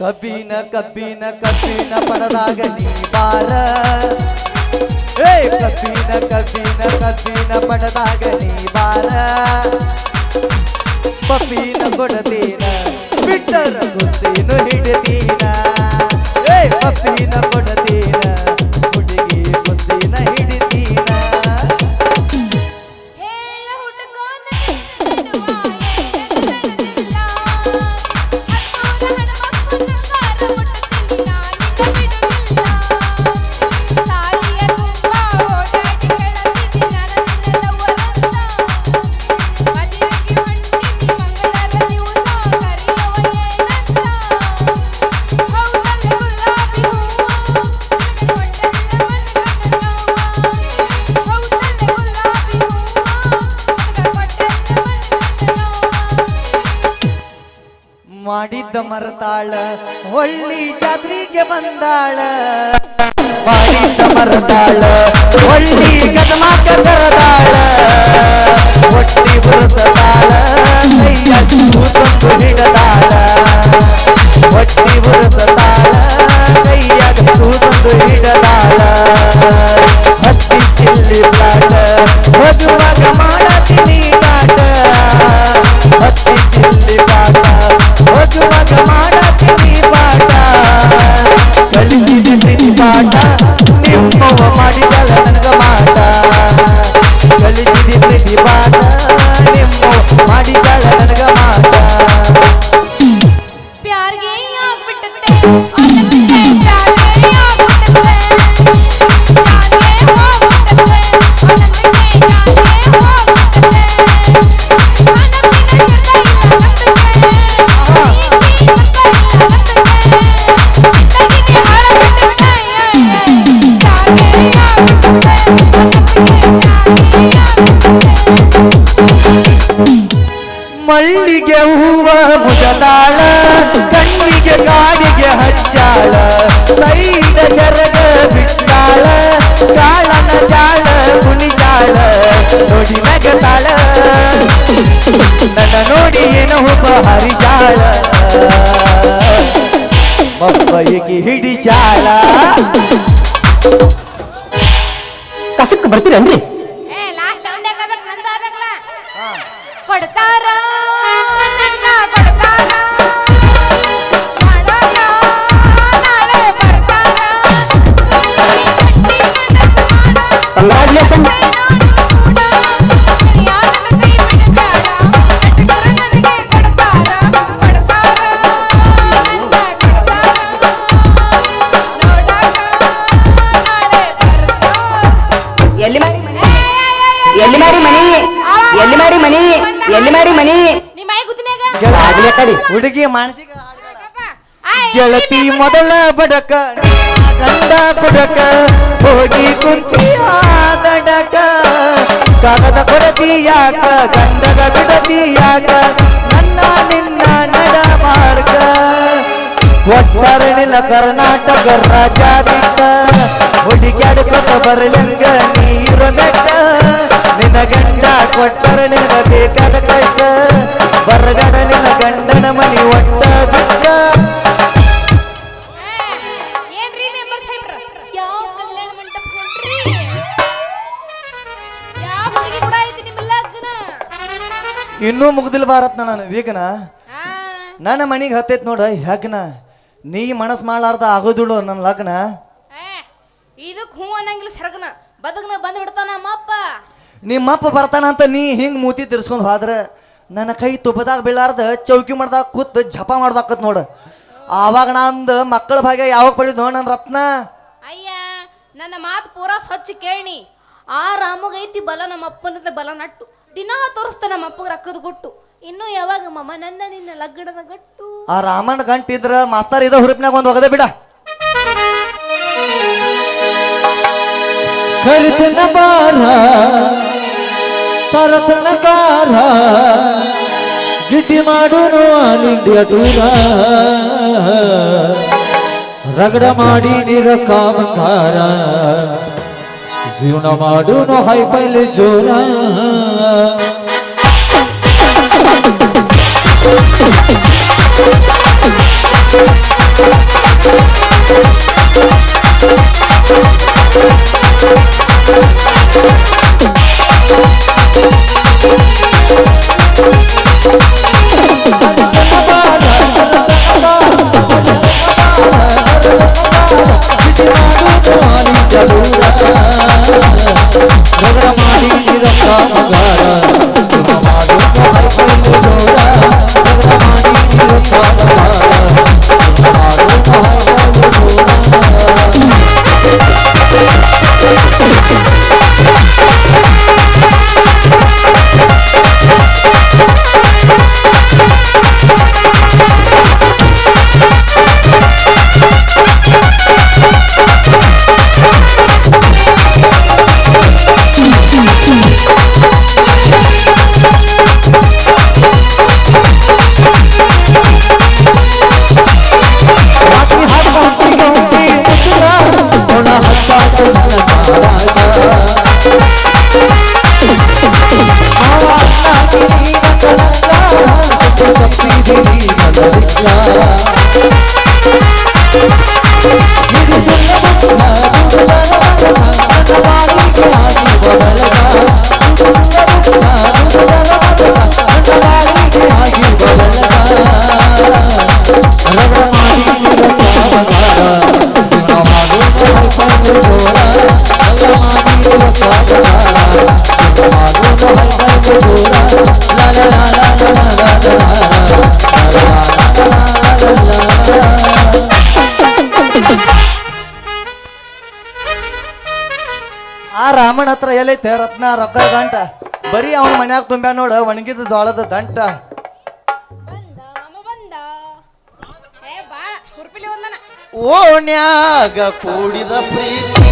ಕಬ್ಬಿನ ಕಬ್ಬಿನ ಕಬ್ಬಿನ ಪಡದಾಗ ನೀ ಬಾರ. ಏ ಕಬ್ಬಿನ ಕಬ್ಬಿನ ಕಬ್ಬಿನ ಪಡದಾಗ ನೀ ಬಾರ. ಪಪ್ಪಿನ ಕೊಡತೀನ, ಬಿಟ್ಟರ ಗುಸ್ತೀನು ಹಿಡದೀನ ಏ ಪಪ್ಪಿನ ಕೊಡತೀನ ಮಾಡಿದ್ದ ಮರತಾಳ, ಒಳ್ಳಿ ಜಾತ್ರೆಗೆ ಬಂದಾಳ. ಬಾಳಿದ್ದ ಮರತಾಳ ಒಳ್ಳಿ ಗದಮಾಕ ಕರದಾಳ ಒಟ್ಟಿ ಬರುತ್ತಾಳ ಕೈಯ ಹಿಡದಾಳ. ಒಟ್ಟಿ ಹರಿಸಾಳ ಮಬ್ಬಯಿಗೆ ಹಿಡಿಸಾಳ ಕಸಕ್ಕೆ ಬರ್ತೀರನ್ರಿ? ಮನಿ ಎಲ್ಲಿ ಮಾರಿ ಮನಿ. ನಿಮ್ಮ ಮೈ ಗುದ್ದಿನ್ಯಾಗ? ಆಗ್ಲೇ. ಕಡಿ ಹುಡುಗಿ ಮಾನಸಿಕ ಆಯ್, ಗೆಳತಿ ಮೊದಲ ಬಡಕ ಕಂದ ಗಂಡ ಕುಡಕ ಹೋಗಿ ಕುಂತಿಯ ದಡಕ ಕಾಗದ ಕೊಡತಿಯಾಕ ಗಂಡದ ಬಿಡತಿ ನನ್ನ ನಿನ್ನ ನಡ ಮಾರ್ಗ. ಒಟ್ಟರಣಿನ ನಿನ್ನ ಕರ್ನಾಟಕ ರಾಜ ಬಿಟ್ಟ ಹುಡುಗ್ಯಾಡ್ಕೊತ ಬರಲಂಗ ನೀರು ಕೊಟ್ಟರ ಬರಗಡ ನಿನ್ನ ಗಂಡನ ಮನಿ ಒಟ್ಟ ಬಿಟ್ಟ ಏನ್ರಿ ಮೆಂಬರ್ ಸಾಹೇಬ್ರ? ಯಾವ ಕಲ್ಯಾಣ ಮಂಟಪ ಹೊಂಟ್ರಿ ಯಾವ ಹುಡುಗಿ ಕೂಡ ಐತಿ ನಿಮ್ಮ ಲಗ್ನ? ಇನ್ನೂ ಮುಗ್ದಿಲ್ ಬಾರತ್ನ ನಾನು ವೀಗನ ನನ್ನ ಮನಿಗೆ ಹತ್ತೈತ್ ನೋಡ ಹೆಗ್ನ. ನೀ ಮನಸ್ ಮಾಡ್ಲಾರ್ದ ಆಗೋದಿಳು ನನ್ನ ಲಗ್ನ. ಇದಕ್ಕೆ ಇದಕ್ ಹೂ ಅನ್ನಂಗಿಲ್ಲ ಸರಗನ. ಬದಗ್ನ ಬಂದು ಬಿಡ್ತಾನ ನಿಮ್ಮಪ್ಪ ಬರ್ತಾನಂತ ನೀ ಹಿಂಗೆ ಮೂತಿ ತಿರ್ಸ್ಕೊಂಡು ಹೋದ್ರ ನನ್ನ ಕೈ ತುಪ್ಪದಾಗ ಬೀಳಾರ್ದ ಚೌಕಿ ಮಾಡ್ದಾಗ ಕೂತ್ ಜಪ ಮಾಡ್ದಾಕತ್ ನೋಡ. ಆವಾಗ ನಂದು ಮಕ್ಕಳ ಭಾಗ್ಯ ಯಾವಾಗ ಪಡಿದ್ ನೋಡ್ ನನ್ನ ರತ್ನ? ಅಯ್ಯ ನನ್ನ ಮಾತು ಪೂರಾ ಸ್ವಚ್ಛ ಕೇಳಿ ಆ ರಾಮಗೈತಿ ಬಲ ನಮ್ಮ ಅಪ್ಪನ ಬಲ ನಟ್ಟು ದಿನಾ ತೋರಿಸ್ತ ನಮ್ಮ ಅಪ್ಪಗ ರಕ್ಕದ ಗುಟ್ಟು. ಇನ್ನು ಯಾವಾಗ ಮಮ್ಮ ನನ್ನ ನಿನ್ನ ಲಗ್ಗಡದ ಗಟ್ಟು? ಆ ರಾಮನ ಗಂಟಿದ್ರ ಮಾಸ್ತರ್ ಇದ ಹುರುಪ್ನ್ಯಾಗ ಒಂದು ಹೋಗದೆ ಬಿಡ. ಕರಿತನ ಬಾರ ತರತನ ಗಿಟ್ಟಿ ಮಾಡುನು ಇಂಡಿಯಾ ದೂರ. ರಗಡ ಮಾಡಿ ನಿರ ಕಾಮಕಾರ. ಜೀವನ ಮಾಡುನು ಹೈಪೈಲ್ ಜೋರ. Thank ರಗಡ ನನ್ನ ತಪ್ಪಿದಿರಿ ನನ್ನ ಆ ರಾಮಣ್ಣ ಹತ್ರ ಎಲ್ಲೈತೆ ರತ್ನ ರೊಕ್ಕ ಗಂಟ? ಬರೀ ಅವನ ಮನ್ಯಾಗ ತುಂಬ್ಯಾ ನೋಡ, ಒಣಗಿದ ಜೋಳದ ದಂಟ. ಓಣ್ಯಾಗ ಕೂಡಿದ ಪ್ರೀತಿ.